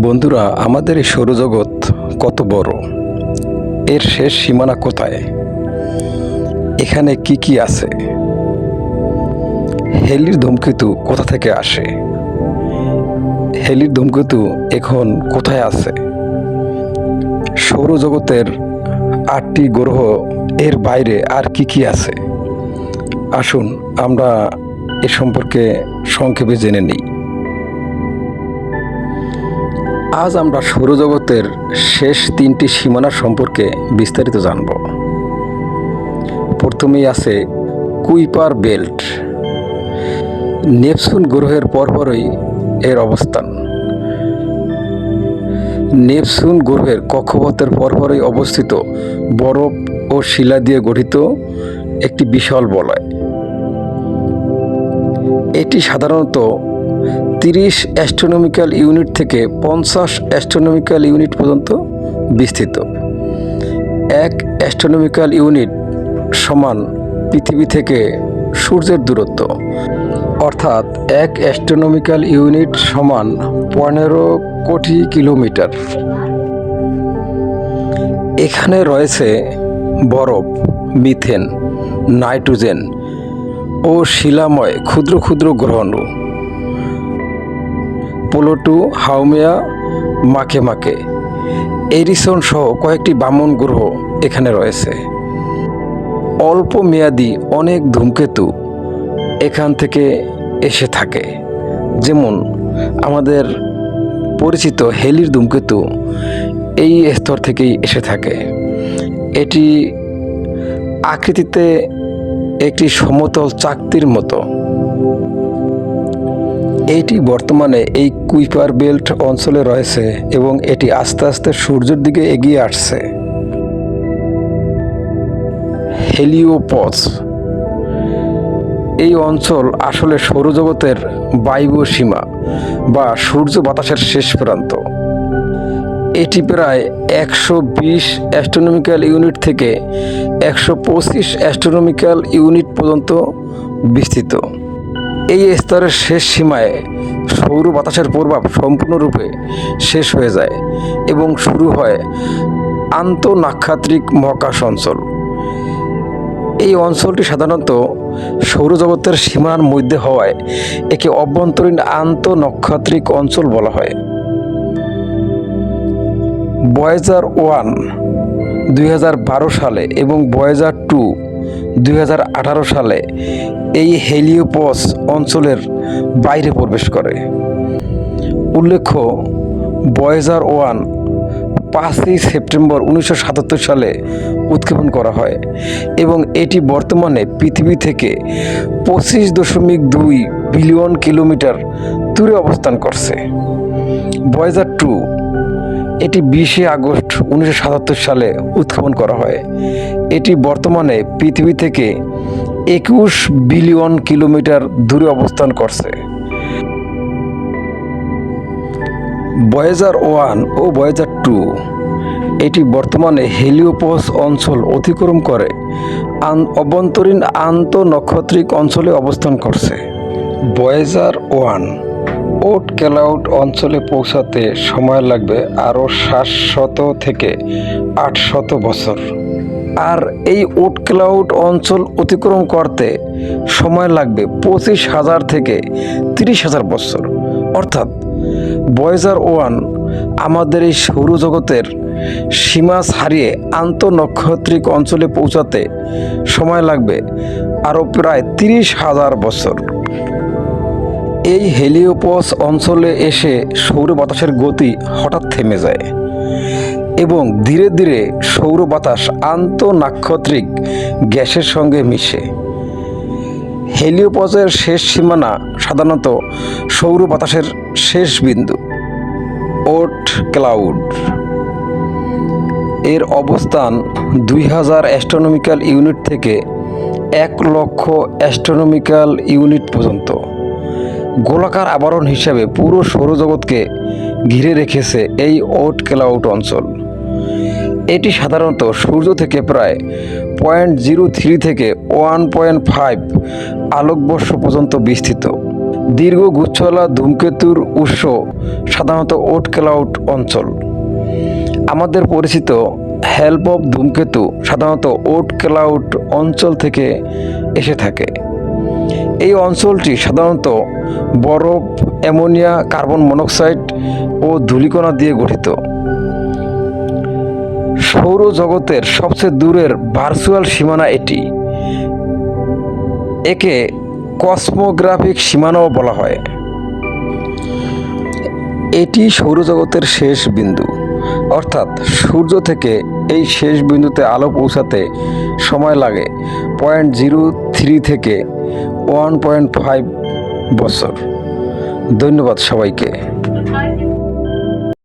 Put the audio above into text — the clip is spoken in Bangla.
বন্ধুরা, আমাদের এই সৌরজগৎ কত বড়? এর শেষ সীমানা কোথায়? এখানে কি কি আছে? হেলির ধূমকেতু কোথা থেকে আসে? হেলির ধূমকেতু এখন কোথায় আছে? সৌরজগতের আটটি গ্রহ এর বাইরে আর কি কি আছে? আসুন, আমরা এ সম্পর্কে সংক্ষেপে জেনে নিই। আজ আমরা সৌরজগতের শেষ তিনটি সীমানা সম্পর্কে বিস্তারিত জানব। প্রথমেই আছে কুইপার বেল্ট। নেপসুন গ্রহের পরপরই এর অবস্থান। নেপসুন গ্রহের কক্ষপথের পরপরই অবস্থিত বরফ ও শিলা দিয়ে গঠিত একটি বিশাল বলয়। এটি সাধারণত তিরিশ অ্যাস্ট্রোনমিক্যাল ইউনিট থেকে পঞ্চাশ অ্যাস্ট্রোনমিক্যাল ইউনিট পর্যন্ত বিস্তৃত। এক অ্যাস্ট্রোনমিক্যাল ইউনিট সমান পৃথিবী থেকে সূর্যের দূরত্ব। অর্থাৎ এক অ্যাস্ট্রোনমিক্যাল ইউনিট সমান পনেরো কোটি কিলোমিটার। এখানে রয়েছে বরফ, মিথেন, নাইট্রোজেন ও শিলাময় ক্ষুদ্র ক্ষুদ্র গ্রহাণু পোলোটু হাউমিয়া মাকে মাকে এরিসন সহ কয়েকটি বামন গ্রহ এখানে রয়েছে। অল্প মেয়াদি অনেক ধূমকেতু এখান থেকে এসে থাকে। যেমন আমাদের পরিচিত হেলির ধূমকেতু এই স্তর থেকেই এসে থাকে। এটি আকৃতিতে একটি সমতল চাকতির মতো। এটি বর্তমানে এই কুইপার বেল্ট অঞ্চলে রয়েছে এবং এটি আস্তে আস্তে সূর্যের দিকে এগিয়ে আসছে। হেলিওপস এই অঞ্চল আসলে সৌরজগতের বায়ু সীমা বা সূর্য বাতাসের শেষ প্রান্ত। এটি প্রায় একশো বিশ অ্যাস্ট্রোনমিক্যাল ইউনিট থেকে একশো পঁচিশ অ্যাস্ট্রোনমিক্যাল ইউনিট পর্যন্ত বিস্তৃত। এই স্তরের শেষ সীমায় সৌর বাতাসের প্রভাব সম্পূর্ণরূপে শেষ হয়ে যায় এবং শুরু হয় আন্তঃনাক্ষাত্রিক মহাকাশ অঞ্চল। এই অঞ্চলটি সাধারণত সৌরজগতের সীমার মধ্যে হওয়ায় একে অভ্যন্তরীণ আন্তঃনক্ষাত্রিক অঞ্চল বলা হয়। বয়েজার ওয়ান দুই হাজার বারো সালে এবং বয়েজার টু দু হাজার আঠারো সালে এই হেলিওপস অঞ্চলের বাইরে প্রবেশ করে। উল্লেখ্য বয়েজার ওয়ান পাঁচই সেপ্টেম্বর উনিশশো সাতাত্তর সালে উৎক্ষেপণ করা হয় এবং এটি বর্তমানে পৃথিবী থেকে পঁচিশ দশমিক দুই বিলিয়ন কিলোমিটার দূরে অবস্থান করছে। বয়েজার টু এটি বিশে আগস্ট উনিশশো সাতাত্তর সালে উৎক্ষেপণ করা হয়। এটি বর্তমানে পৃথিবী থেকে একুশ বিলিয়ন কিলোমিটার দূরে অবস্থান করছে। বয়েজার ওয়ান ও বয়েজার টু এটি বর্তমানে হেলিওপস অঞ্চল অতিক্রম করে অভ্যন্তরীণ আন্তঃনক্ষত্রিক অঞ্চলে অবস্থান করছে। বয়েজার ওয়ান ওট ক্লাউড অঞ্চলে পৌঁছাতে সময় লাগবে আরও সাতশত থেকে আটশত বছর। আর এই ওট ক্লাউড অঞ্চল অতিক্রম করতে সময় লাগবে পঁচিশ হাজার থেকে তিরিশ হাজার বছর। অর্থাৎ বয়েজার ওয়ান আমাদের এই সৌরজগতের সীমা ছাড়িয়ে আন্তঃনক্ষত্রিক অঞ্চলে পৌঁছাতে সময় লাগবে আরও প্রায় তিরিশ হাজার বছর। এই হেলিওপস অঞ্চলে এসে সৌর বাতাসের গতি হঠাৎ থেমে যায় এবং ধীরে ধীরে সৌর বাতাস আন্তঃনাক্ষত্রিক গ্যাসের সঙ্গে মিশে। হেলিওপসের শেষ সীমানা সাধারণত সৌর বাতাসের শেষ বিন্দু, ওট ক্লাউড। এর অবস্থান দুই হাজার অ্যাস্ট্রোনমিক্যাল ইউনিট থেকে এক লক্ষ অ্যাস্ট্রোনমিক্যাল ইউনিট পর্যন্ত। গোলাকার আবরণ হিসাবে পুরো সৌরজগৎকে ঘিরে রেখেছে এই ওট ক্লাউড অঞ্চল। এটি সাধারণত সূর্য থেকে প্রায় পয়েন্ট জিরো থ্রি থেকে ওয়ান পয়েন্ট ফাইভ আলোকবর্ষ পর্যন্ত বিস্তৃত। দীর্ঘ গুচ্ছওয়ালা ধূমকেতুর উৎস সাধারণত ওট ক্লাউড অঞ্চল। আমাদের পরিচিত হেল্প অফ ধূমকেতু সাধারণত ওট ক্লাউড অঞ্চল থেকে এসে থাকে। এই অঞ্চলটি সাধারণত বরফ, অ্যামোনিয়া, কার্বন মনোক্সাইড ও ধূলিকণা দিয়ে গঠিত। সৌরজগতের সবচেয়ে দূরের ভার্চুয়াল সীমানা এটি। একে কসমোগ্রাফিক সীমানাও বলা হয়। এটি সৌরজগতের শেষ বিন্দু। অর্থাৎ সূর্য থেকে এই শেষ বিন্দুতে আলো পৌঁছাতে সময় লাগে পয়েন্ট জিরো থ্রি থেকে ওয়ান পয়েন্ট ফাইভ বছর। ধন্যবাদ সবাইকে।